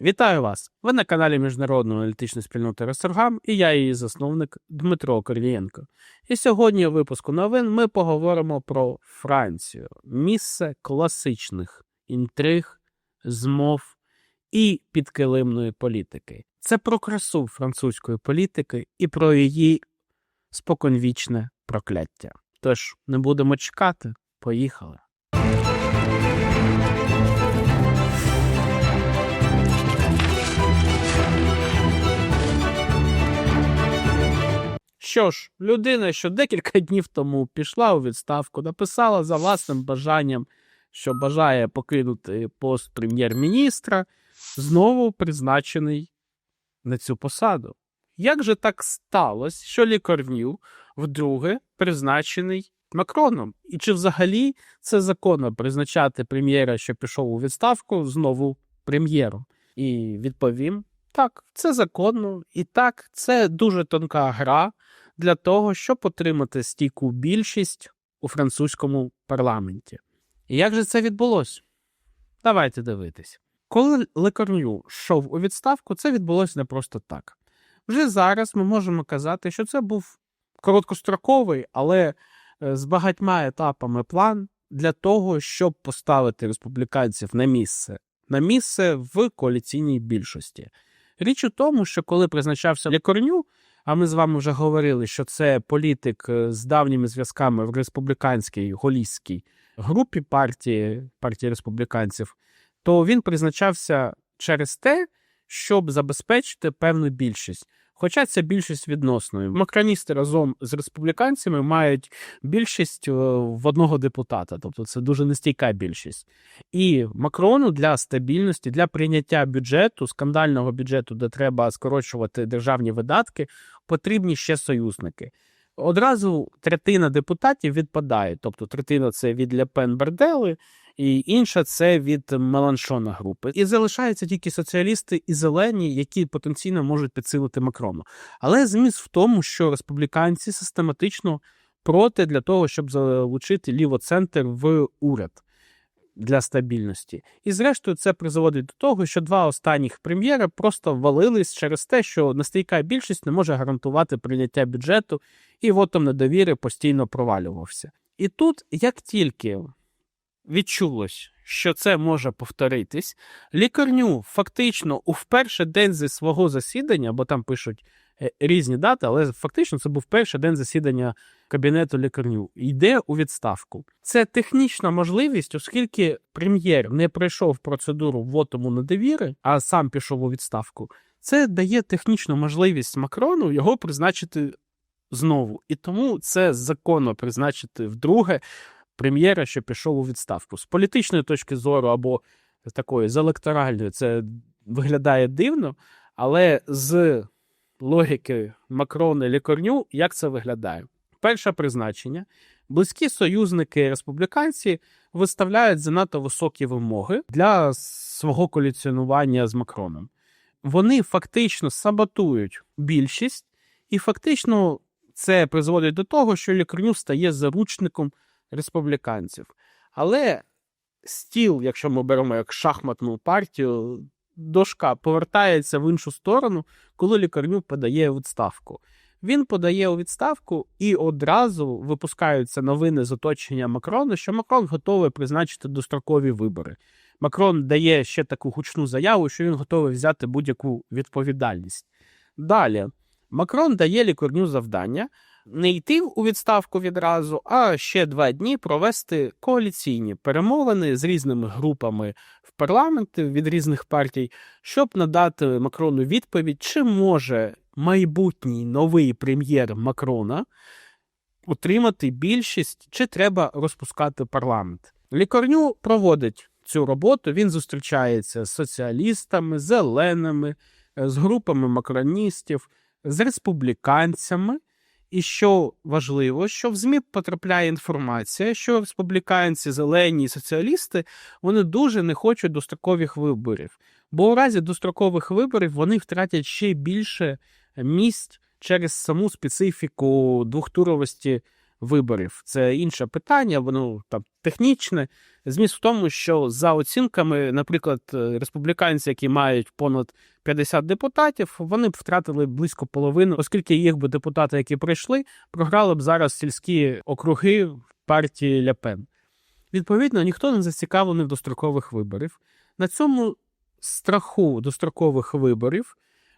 Вітаю вас! Ви на каналі Міжнародної аналітичної спільноти Ресторгам і я її засновник Дмитро Корнієнко. І сьогодні у випуску новин ми поговоримо про Францію, місце класичних інтриг, змов і підкилимної політики. Це про красу французької політики і про її споконвічне прокляття. Тож не будемо чекати, поїхали. Що ж, людина, що декілька днів тому пішла у відставку, написала за власним бажанням, що бажає покинути пост прем'єр-міністра, знову призначений на цю посаду. Як же так сталося, що лікарню вдруге призначений Макроном? І чи взагалі це законно призначати прем'єра, що пішов у відставку, знову прем'єром? І відповім: так, це законно, і так, це дуже тонка гра для того, щоб отримати стійку більшість у французькому парламенті. І як же це відбулося? Давайте дивитись. Коли Лекарню йшов у відставку, це відбулося не просто так. Вже зараз ми можемо казати, що це був короткостроковий, але е, з багатьма етапами план для того, щоб поставити республіканців на місце, на місце в коаліційній більшості. Річ у тому, що коли призначався Лекарню, а ми з вами вже говорили, що це політик е, з давніми зв'язками в республіканській голійській групі партії партії республіканців, то він призначався через те, щоб забезпечити певну більшість. Хоча ця більшість відносною. Макроністи разом з республіканцями мають більшість е, в одного депутата, тобто це дуже нестійка більшість. І Макрону для стабільності, для прийняття бюджету, скандального бюджету, де треба скорочувати державні видатки, потрібні ще союзники. Одразу третина депутатів відпадає, тобто третина це від Ляпен Бердели, і інша це від Меланшона групи. І залишаються тільки соціалісти і зелені, які потенційно можуть підсилити Макрону. Але зміст в тому, що республіканці систематично проти для того, щоб залучити лівоцентр в уряд для стабільності. І зрештою, це призводить до того, що два останніх прем'єри просто валились через те, що настійка більшість не може гарантувати прийняття бюджету, і вотом недовіри постійно провалювався. І тут, як тільки відчулось, що це може повторитись, лікарню фактично у перший день зі свого засідання, бо там пишуть різні дати, але фактично це був перший день засідання кабінету лікарню, йде у відставку. Це технічна можливість, оскільки прем'єр не пройшов процедуру вотому недовіри, а сам пішов у відставку. Це дає технічну можливість Макрону його призначити знову. І тому це законно призначити вдруге прем'єра, що пішов у відставку. З політичної точки зору або такої з електоральної, це виглядає дивно, але з логіки Макрона і Лікорню, як це виглядає? Перше призначення. Близькі союзники республіканці виставляють занадто високі вимоги для свого коаліціонування з Макроном. Вони фактично саботують більшість, і фактично це призводить до того, що Лікорню стає заручником республіканців. Але стіл, якщо ми беремо як шахматну партію, дошка повертається в іншу сторону, коли лікарню подає відставку. Він подає у відставку і одразу випускаються новини з оточення Макрона, що Макрон готовий призначити дострокові вибори. Макрон дає ще таку гучну заяву, що він готовий взяти будь-яку відповідальність. Далі Макрон дає лікарню завдання не йти у відставку відразу, а ще два дні провести коаліційні перемовини з різними групами в парламенті від різних партій, щоб надати Макрону відповідь, чи може майбутній новий прем'єр Макрона отримати більшість, чи треба розпускати парламент. Лікарню проводить цю роботу. Він зустрічається з соціалістами, зеленими, з групами макроністів, з республіканцями. І що важливо, що в ЗМІ потрапляє інформація, що республіканці, зелені і соціалісти вони дуже не хочуть дострокових виборів. Бо у разі дострокових виборів вони втратять ще більше місць через саму специфіку двохтуровості виборів. Це інше питання, воно там технічне. Зміст в тому, що за оцінками, наприклад, е, республіканці, які мають понад 50 депутатів, вони б втратили близько половини, оскільки їх би депутати, які прийшли, програли б зараз сільські округи партії Ляпен. Відповідно, ніхто не зацікавлений в дострокових виборів. На цьому страху дострокових виборів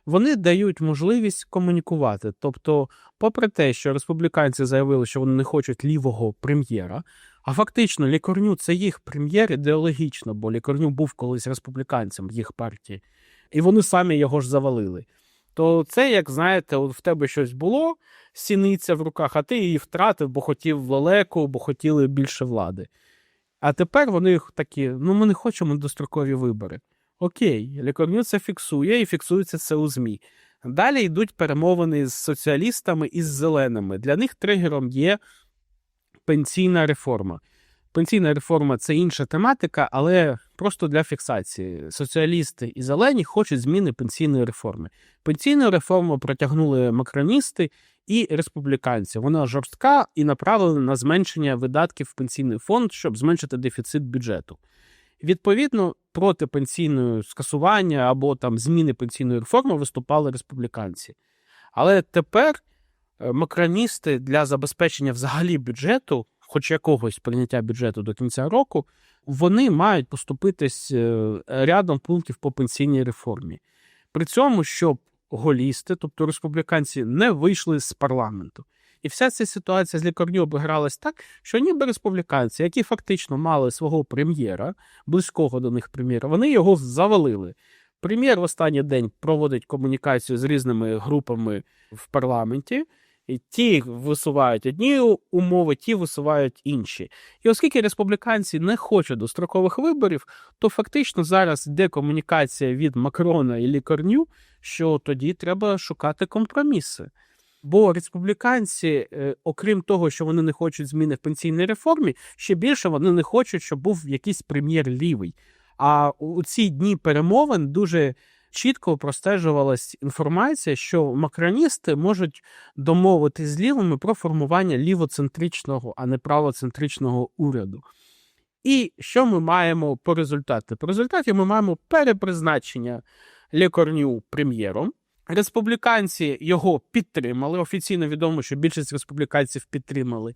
вони дають можливість комунікувати. Тобто, попри те, що республіканці заявили, що вони не хочуть лівого прем'єра, а фактично Лікорню це їх прем'єр ідеологічно, бо Лікорню був колись республіканцем їх партії, і вони самі його ж завалили. То це, як знаєте, от в тебе щось було, сіниця в руках, а ти її втратив, бо хотів лелеку, бо хотіли більше влади. А тепер вони такі: ну ми не хочемо дострокові вибори. Окей, Лікорню це фіксує і фіксується це у ЗМІ. Далі йдуть перемовини з соціалістами і з зеленими. Для них тригером є пенсійна реформа. Пенсійна реформа це інша тематика, але просто для фіксації. Соціалісти і зелені хочуть зміни пенсійної реформи. Пенсійну реформу протягнули макроністи і республіканці. Вона жорстка і направлена на зменшення видатків в пенсійний фонд, щоб зменшити дефіцит бюджету. Відповідно, проти пенсійної скасування або там зміни пенсійної реформи виступали республіканці. Але тепер е, макроністи для забезпечення взагалі бюджету, хоч якогось прийняття бюджету до кінця року, вони мають поступитись е, рядом пунктів по пенсійній реформі. При цьому, щоб голісти, тобто республіканці, не вийшли з парламенту. І вся ця ситуація з лікарню обігралась так, що ніби республіканці, які фактично мали свого прем'єра, близького до них прем'єра, вони його завалили. Прем'єр в останній день проводить комунікацію з різними групами в парламенті. І ті висувають одні умови, ті висувають інші. І оскільки республіканці не хочуть дострокових виборів, то фактично зараз йде комунікація від Макрона і Лікарню, що тоді треба шукати компроміси. Бо республіканці, е, окрім того, що вони не хочуть зміни в пенсійній реформі, ще більше вони не хочуть, щоб був якийсь прем'єр лівий. А у ці дні перемовин дуже чітко простежувалась інформація, що макроністи можуть домовитись з лівими про формування лівоцентричного, а не правоцентричного уряду. І що ми маємо по результату? По результаті ми маємо перепризначення Лекорню прем'єром. Республіканці його підтримали. Офіційно відомо, що більшість республіканців підтримали.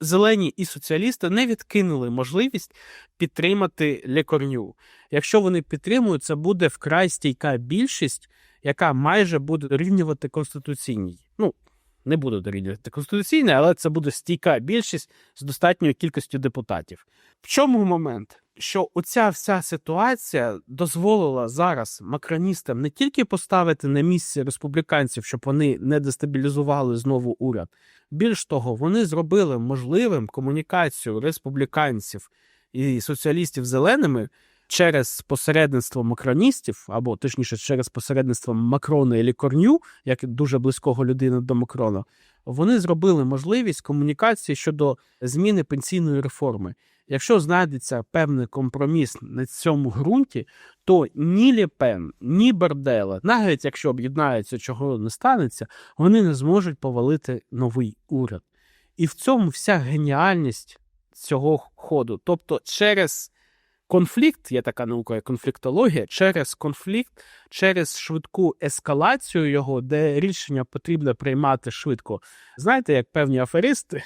Зелені і соціалісти не відкинули можливість підтримати Лекорню. Якщо вони підтримують, це буде вкрай стійка більшість, яка майже буде дорівнювати конституційній. Ну, не буде дорівнювати конституційне, але це буде стійка більшість з достатньою кількістю депутатів. В чому момент? Що оця вся ситуація дозволила зараз макроністам не тільки поставити на місце республіканців, щоб вони не дестабілізували знову уряд. Більш того, вони зробили можливим комунікацію республіканців і соціалістів зеленими через посередництво макроністів, або точніше, через посередництво Макрона і Лікорню, як дуже близького людини до Макрона, вони зробили можливість комунікації щодо зміни пенсійної реформи. Якщо знайдеться певний компроміс на цьому ґрунті, то ні Ліпен, ні Бердела, навіть якщо об'єднаються, чого не станеться, вони не зможуть повалити новий уряд. І в цьому вся геніальність цього ходу. Тобто, через конфлікт, є така наука, як конфліктологія, через конфлікт, через швидку ескалацію його, де рішення потрібно приймати швидко. Знаєте, як певні аферисти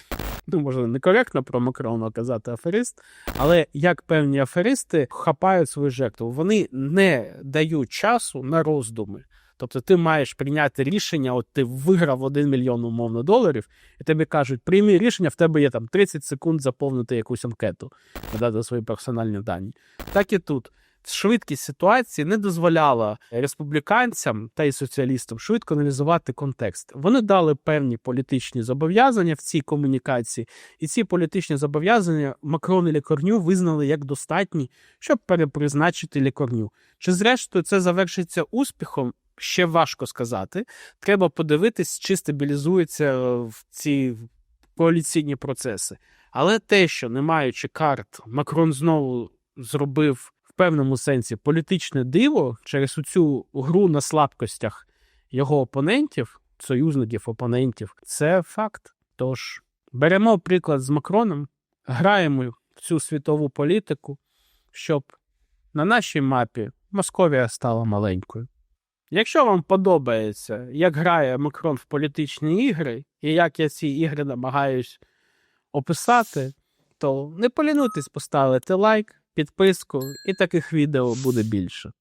ну, може, некоректно про Макрона казати аферист, але як певні аферисти хапають свою жертву, вони не дають часу на роздуми. Тобто ти маєш прийняти рішення, от ти виграв 1 мільйон умовно доларів, і тобі кажуть, прийми рішення, в тебе є там 30 секунд заповнити якусь анкету, надати свої персональні дані. Так і тут швидкість ситуації не дозволяла республіканцям та й соціалістам швидко аналізувати контекст. Вони дали певні політичні зобов'язання в цій комунікації, і ці політичні зобов'язання Макрон і Лікорню визнали як достатні, щоб перепризначити лікорню. Чи зрештою це завершиться успіхом? Ще важко сказати. Треба подивитись, чи стабілізуються в ці коаліційні процеси. Але те, що не маючи карт, Макрон знову зробив певному сенсі політичне диво через цю гру на слабкостях його опонентів, союзників опонентів, це факт. Тож беремо приклад з Макроном, граємо в цю світову політику, щоб на нашій мапі Московія стала маленькою. Якщо вам подобається, як грає Макрон в політичні ігри, і як я ці ігри намагаюсь описати, то не полінуйтесь поставити лайк, підписку, і таких відео буде більше.